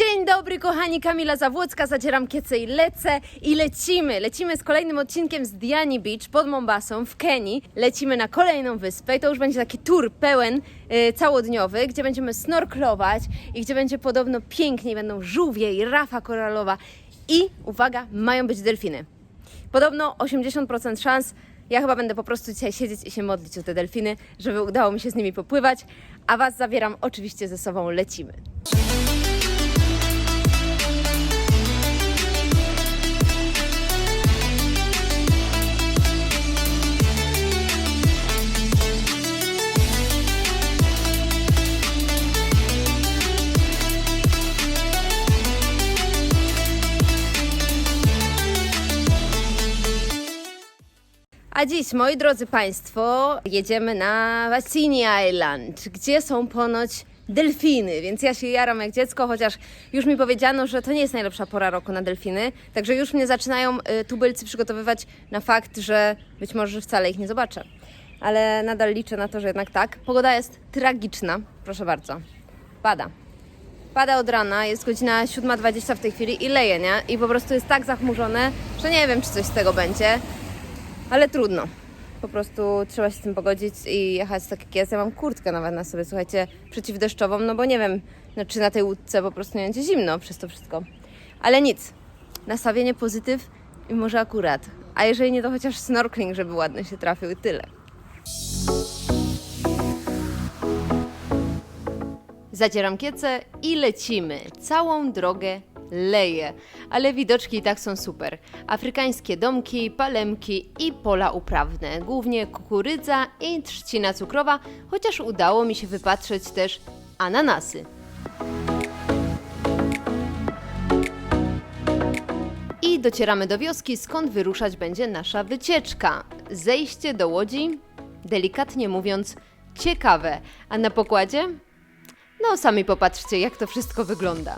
Dzień dobry, kochani, Kamila Zawłocka, zacieram kiece i lecę i lecimy. Lecimy z kolejnym odcinkiem z Diani Beach pod Mombasą w Kenii. Lecimy na kolejną wyspę i to już będzie taki tour pełen, e, całodniowy, gdzie będziemy snorklować i gdzie będzie podobno pięknie, będą żółwie i rafa koralowa i, uwaga, mają być delfiny. Podobno 80% szans. Ja chyba będę po prostu dzisiaj siedzieć i się modlić o te delfiny, żeby udało mi się z nimi popływać, a Was zabieram oczywiście ze sobą, lecimy. A dziś, moi drodzy Państwo, jedziemy na Vaccini Island, gdzie są ponoć delfiny, więc ja się jaram jak dziecko, chociaż już mi powiedziano, że to nie jest najlepsza pora roku na delfiny, także już mnie zaczynają y, tubylcy przygotowywać na fakt, że być może wcale ich nie zobaczę. Ale nadal liczę na to, że jednak tak. Pogoda jest tragiczna, proszę bardzo. Pada. Pada od rana, jest godzina 7.20 w tej chwili i leje, nie? I po prostu jest tak zachmurzone, że nie wiem, czy coś z tego będzie. Ale trudno. Po prostu trzeba się z tym pogodzić i jechać tak jak jest. Ja mam kurtkę nawet na sobie, słuchajcie, przeciwdeszczową, no bo nie wiem, no, czy na tej łódce po prostu nie będzie zimno przez to wszystko. Ale nic. Nastawienie pozytyw i może akurat. A jeżeli nie, to chociaż snorkeling, żeby ładny się trafił i tyle. Zacieram kiece i lecimy. Całą drogę leje, ale widoczki i tak są super. Afrykańskie domki, palemki i pola uprawne, głównie kukurydza i trzcina cukrowa, chociaż udało mi się wypatrzeć też ananasy. I docieramy do wioski, skąd wyruszać będzie nasza wycieczka. Zejście do łodzi, delikatnie mówiąc, ciekawe, a na pokładzie? No, sami popatrzcie, jak to wszystko wygląda.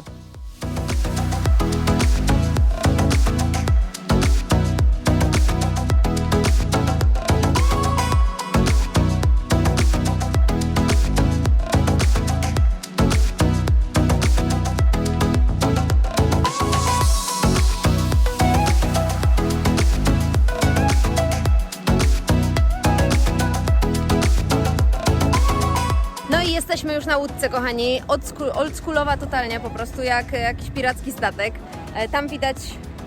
Już na łódce, kochani. Oldschool- Oldschoolowa totalnie, po prostu jak jakiś piracki statek. E, Tam widać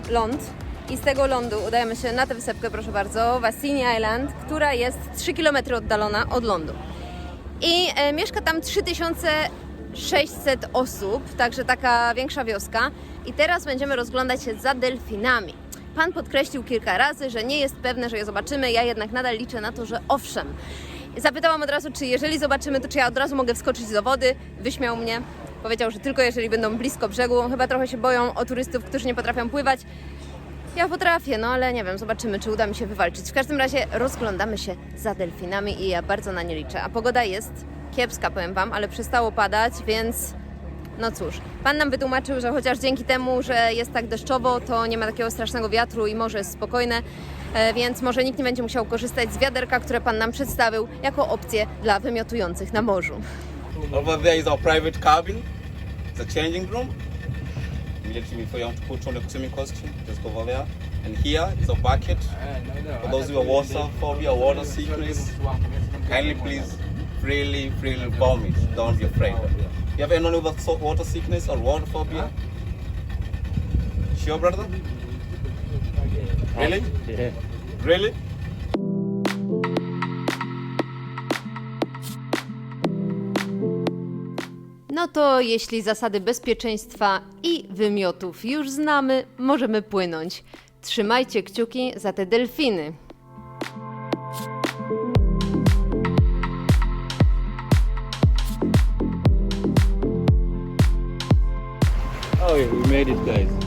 ląd i z tego lądu udajemy się na tę wysepkę, proszę bardzo, Vassini Island, która jest 3 km oddalona od lądu. I e, mieszka tam 3600 osób, także taka większa wioska. I teraz będziemy rozglądać się za delfinami. Pan podkreślił kilka razy, że nie jest pewne, że je zobaczymy. Ja jednak nadal liczę na to, że owszem. Zapytałam od razu, czy jeżeli zobaczymy, to czy ja od razu mogę wskoczyć do wody. Wyśmiał mnie. Powiedział, że tylko jeżeli będą blisko brzegu. Chyba trochę się boją o turystów, którzy nie potrafią pływać. Ja potrafię, no ale nie wiem, zobaczymy, czy uda mi się wywalczyć. W każdym razie rozglądamy się za delfinami i ja bardzo na nie liczę. A pogoda jest kiepska, powiem Wam, ale przestało padać, więc no cóż. Pan nam wytłumaczył, że chociaż dzięki temu, że jest tak deszczowo, to nie ma takiego strasznego wiatru i morze jest spokojne, więc może nikt nie będzie musiał korzystać z wiaderka, które Pan nam przedstawił jako opcję dla wymiotujących na morzu. Over there is our private cabin. It's a changing room. Immediately before you want to put on the swimming costume, just go over there. And here is a bucket. For those who are water phobia, water sickness, kindly please freely, freely vomit. Don't be afraid. You have anyone with water sickness or water phobia? Sure, brother? Really? Yeah. Really? No to jeśli zasady bezpieczeństwa i wymiotów już znamy, możemy płynąć. Trzymajcie kciuki za te delfiny. Oh, we made it, guys.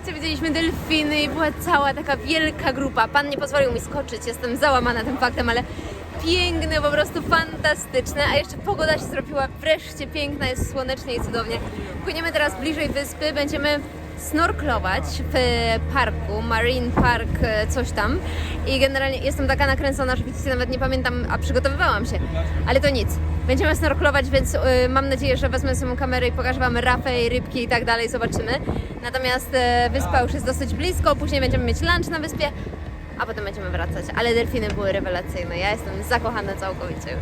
Delfiny i była cała taka wielka grupa. Pan nie pozwolił mi skoczyć, jestem załamana tym faktem, ale piękne, po prostu fantastyczne. A jeszcze pogoda się zrobiła wreszcie piękna, jest słonecznie i cudownie. Płyniemy teraz bliżej wyspy, będziemy snorklować w parku, Marine Park, e, coś tam. I generalnie jestem taka nakręcona, że widzicie, nawet nie pamiętam, a przygotowywałam się. Ale to nic. Będziemy snorklować, więc y, mam nadzieję, że wezmę sobie kamerę i pokażę Wam rafę i rybki i tak dalej, zobaczymy. Natomiast e, wyspa już jest dosyć blisko, później będziemy mieć lunch na wyspie, a potem będziemy wracać. Ale delfiny były rewelacyjne, ja jestem zakochana całkowicie już.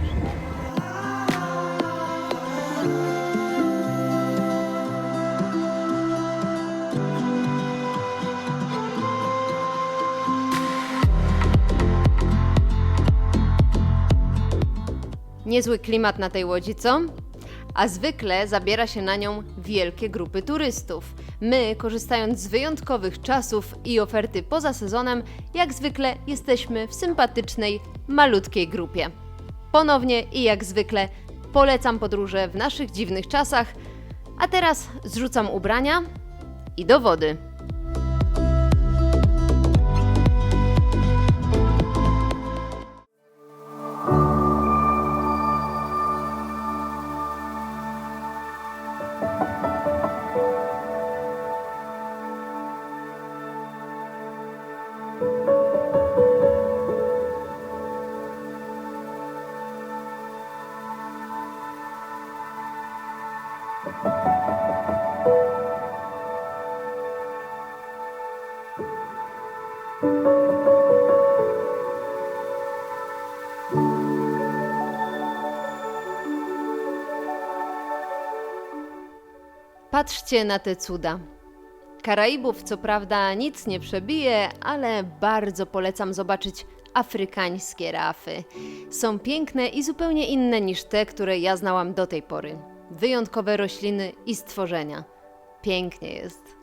Niezły klimat na tej łodzi, co? A zwykle zabiera się na nią wielkie grupy turystów. My, korzystając z wyjątkowych czasów i oferty poza sezonem, jak zwykle jesteśmy w sympatycznej, malutkiej grupie. Ponownie i jak zwykle polecam podróże w naszych dziwnych czasach, a teraz zrzucam ubrania i do wody. Patrzcie na te cuda. Karaibów co prawda nic nie przebije, ale bardzo polecam zobaczyć afrykańskie rafy. Są piękne i zupełnie inne niż te, które ja znałam do tej pory. Wyjątkowe rośliny i stworzenia. Pięknie jest.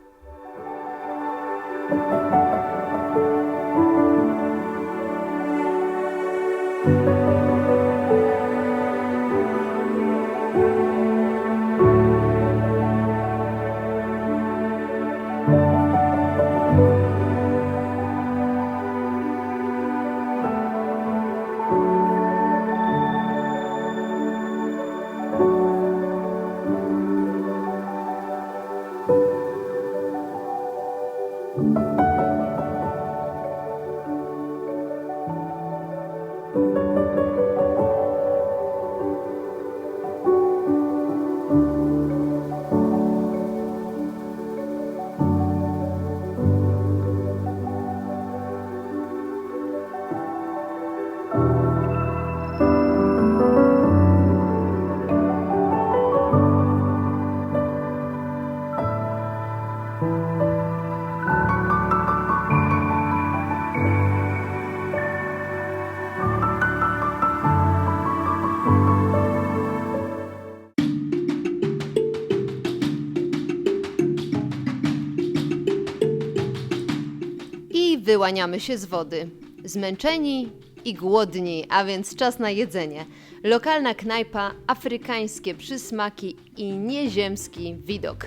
Wyłaniamy się z wody. Zmęczeni i głodni, a więc czas na jedzenie. Lokalna knajpa, afrykańskie przysmaki i nieziemski widok.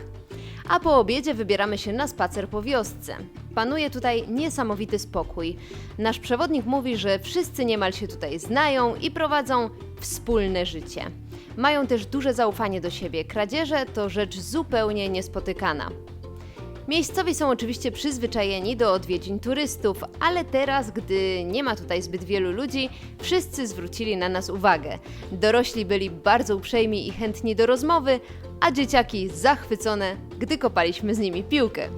A po obiedzie wybieramy się na spacer po wiosce. Panuje tutaj niesamowity spokój. Nasz przewodnik mówi, że wszyscy niemal się tutaj znają i prowadzą wspólne życie. Mają też duże zaufanie do siebie. Kradzieże to rzecz zupełnie niespotykana. Miejscowi są oczywiście przyzwyczajeni do odwiedzin turystów, ale teraz, gdy nie ma tutaj zbyt wielu ludzi, wszyscy zwrócili na nas uwagę. Dorośli byli bardzo uprzejmi i chętni do rozmowy, a dzieciaki zachwycone, gdy kopaliśmy z nimi piłkę.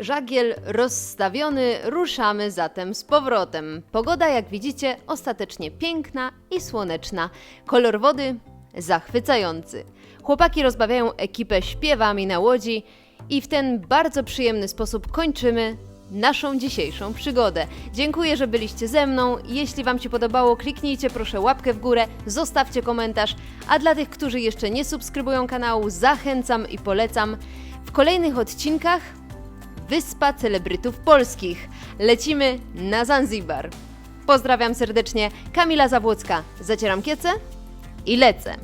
Żagiel rozstawiony, ruszamy zatem z powrotem. Pogoda, jak widzicie, ostatecznie piękna i słoneczna. Kolor wody zachwycający. Chłopaki rozbawiają ekipę śpiewami na łodzi i w ten bardzo przyjemny sposób kończymy naszą dzisiejszą przygodę. Dziękuję, że byliście ze mną. Jeśli Wam się podobało, kliknijcie proszę łapkę w górę, zostawcie komentarz, a dla tych, którzy jeszcze nie subskrybują kanału, zachęcam i polecam. W kolejnych odcinkach Wyspa Celebrytów Polskich. Lecimy na Zanzibar. Pozdrawiam serdecznie, Kamila Zawłocka. Zacieram kiece i lecę.